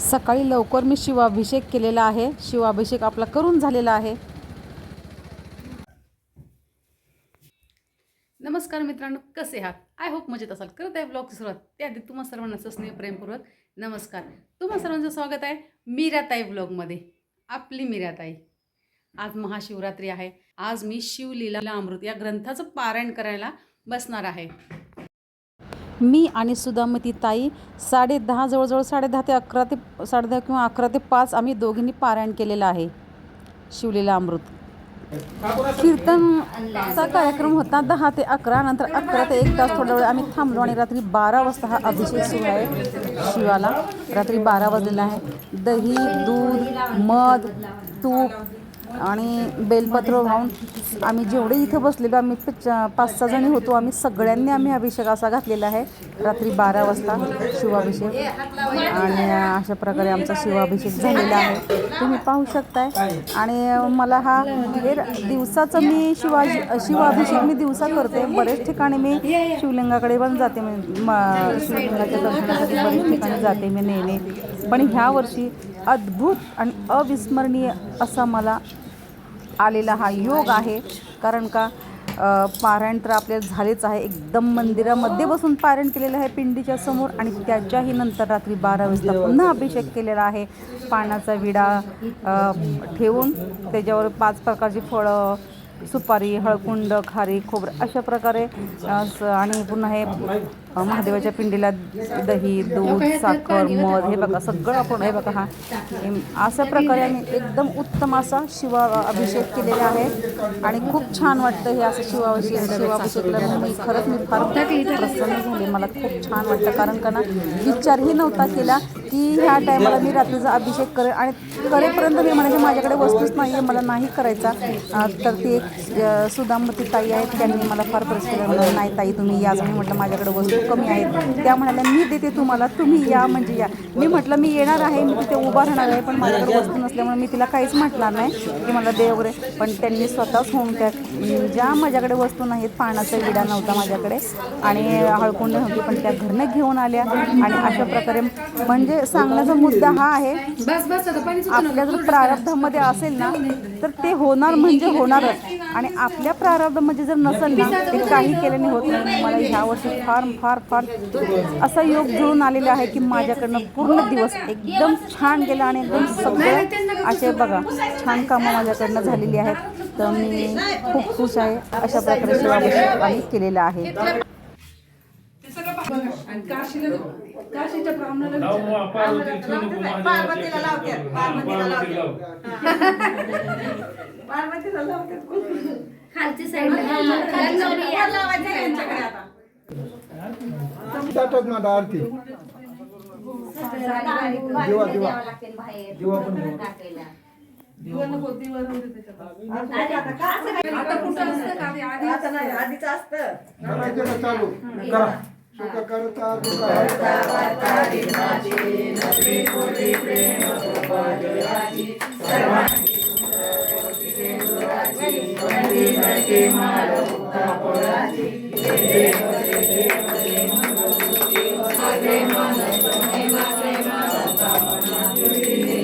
सकाळी लवकर मी शिवाभिषेक केलेला आहे. शिवाभिषेक आपला करून झालेला आहे. नमस्कार मित्रांनो कसे आहात? आय होप मजेत असाल. करत आहे ब्लॉग सुरुवात. त्याआधी तुम्हा सर्वांचं स्नेह प्रेमपूर्वक नमस्कार. तुम्हा सर्वांचं स्वागत आहे मीराताई ब्लॉगमध्ये आपली मीराताई. आज महाशिवरात्री आहे. आज मी शिवलीला अमृत या ग्रंथाचं पारायण करायला बसणार आहे. मी आणि सुदामती ताई साडे दहा जवळजवळ साडे दहा ते अकरा ते साडे दहा किंवा अकरा ते पाच आम्ही दोघींनी पारायण केलेलं आहे. शिवलेला अमृत. कीर्तनचा कार्यक्रम होता दहा ते अकरा नंतर अकरा ते एक तास थोडा वेळ आम्ही थांबलो आणि रात्री बारा वाजता हा अभिषेक सुरू आहे शिवाला. रात्री बारा वाजलेला आहे. दही दूध मध तूप आणि बेलपत्र वाहून आम्ही जेवढे इथं बसलेलो आम्ही पाच सहा जणी होतो. आम्ही सगळ्यांनी आम्ही अभिषेक असा घातलेला आहे. रात्री बारा वाजता शिवाभिषेक. आणि अशा प्रकारे आमचा शिवाभिषेक झालेला आहे. तुम्ही पाहू शकताय. आणि मला हा हे दिवसाचं मी शिवाजी शिवाभिषेक मी दिवसा करते. बरेच ठिकाणी मी शिवलिंगाकडे पण जाते. मी शिवलिंगाच्या दर्शनासाठी बरेच ठिकाणी जाते. मी नेहमी. पण ह्या वर्षी अद्भुत आणि अविस्मरणीय असा मला आलेला हा योग आहे. कारण का पारायण तर आपल्याला झालेच आहे. एकदम मंदिरामध्ये बसून पारायण केलेलं आहे पिंडीच्या समोर आणि त्याच्याही नंतर रात्री बारा वाजता पुन्हा अभिषेक केलेला आहे. पानाचा विडा ठेवून त्याच्यावर पाच प्रकारची फळं सुपारी हळकुंड खारी खोबरं अशा प्रकारे आणि पुन्हा हे महादेवाच्या पिंडीला दही दूध साखर मध हे बघा सगळं आपण हे बघा हा. अशा प्रकारे आम्ही एकदम उत्तम असा शिवा अभिषेक केलेला आहे. आणि खूप छान वाटतं हे असं शिवाभिषेक शिवाभिषेकला मी खरंच मी फार प्रसन्न झाले. मला खूप छान वाटतं. कारण का ना विचारही नव्हता केला. की ह्या टायमाला मी रात्रीचा अभिषेक करेन आणि करेपर्यंत मी म्हणाले माझ्याकडे वस्तूच नाही आहे मला नाही करायचा. तर ती एक अं, सुदामती ताई आहेत त्यांनी मला फार प्रश्न म्हणाले, नाही ताई तुम्ही याच मी म्हटलं माझ्याकडे वस्तू कमी आहेत. त्या म्हणाल्या मी देते तुम्हाला तुम्ही या म्हणजे या. मी म्हटलं मी येणार आहे मी तिथे उभा राहणार आहे पण माझ्याकडे वस्तू नसल्यामुळे मी तिला काहीच म्हटणार नाही. की मला दे वगैरे. पण त्यांनी स्वतःच होऊन त्या ज्या माझ्याकडे वस्तू नाहीत पाण्याचा विडा नव्हता माझ्याकडे. आणि हळकुंड नव्हती पण त्या घरनं घेऊन आल्या. आणि अशा प्रकारे म्हणजे सांगण्याचा मुद्दा हा आहे. आपल्या जर प्रारब्धामध्ये असेल ना तर ते होणार म्हणजे होणारच. आणि आपल्या प्रारब्धामध्ये जर नसेल ना ते काही केल्याने होत नाही. मला ह्या वर्षी फार फार फार असा योग जुळून आलेला आहे की माझ्याकडनं पूर्ण दिवस एकदम छान गेला आणि एकदम सगळे असे बघा छान कामं माझ्याकडनं झालेली आहेत. तर मी खूप खुश आहे. अशा प्रकारे आम्ही केलेला आहे. पार्वतीला लावतात पार्वतीला लावतात पार्वतीला लावतात खालची साईड लावायचं यांच्याकडे आता? ना आरती. दिवा दिवा. दिवा पण घेऊ. आता नाही आधीच असतं. चालू. करा. आता चल दे नको जाऊ. एक मिनिट सगळे माणसं थांबले आपल्यासाठी जागा होता का रे तू आला तेव्हा हो राग होतं की आम्ही picture बघत बसतो. आम्ही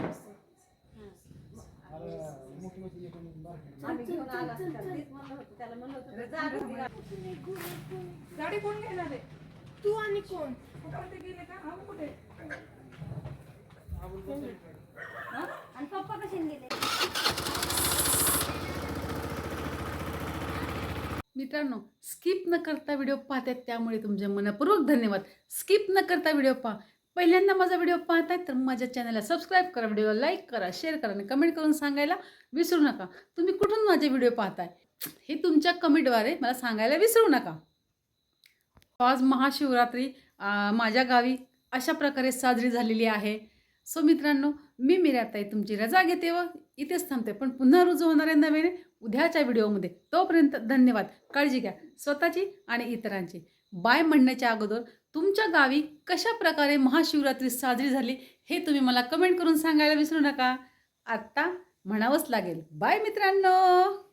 असता. तीच म्हणलं होतं त्याला म्हणलं होतं ते जागा होती का? गाडी कोण घेणार आहे? तू आणि कोण? कुठं ते गेले का? हा? आणि पप्पा कसे गेले मित्रांनो स्किप न करता व्हिडिओ पाहतात त्यामुळे तुमचे मनपूर्वक धन्यवाद. स्किप न करता व्हिडिओ पहा. पहिल्यांदा माझा व्हिडिओ पाहताय तर माझ्या चॅनलला सबस्क्राईब करा व्हिडिओ लाईक करा शेअर करा आणि कमेंट करून सांगायला विसरू नका. तुम्ही कुठून माझे व्हिडिओ पाहताय? हे तुमच्या कमेंटद्वारे मला सांगायला विसरू नका. आज महाशिवरात्री माझ्या गावी अशा प्रकारे साजरी झालेली आहे. सो मित्रांनो मी मिराताई तुमची रजा घेते व इथेच थांबते. पण पुन्हा रुजू होणाऱ्या नव्याने उद्याच्या व्हिडिओमध्ये. तोपर्यंत धन्यवाद. काळजी घ्या. स्वतःची आणि इतरांची. बाय म्हणण्याच्या अगोदर तुमच्या गावी कशा प्रकारे महाशिवरात्री साजरी झाली हे तुम्ही मला कमेंट करून सांगायला विसरू नका. आत्ता म्हणावंच लागेल. बाय मित्रांनो!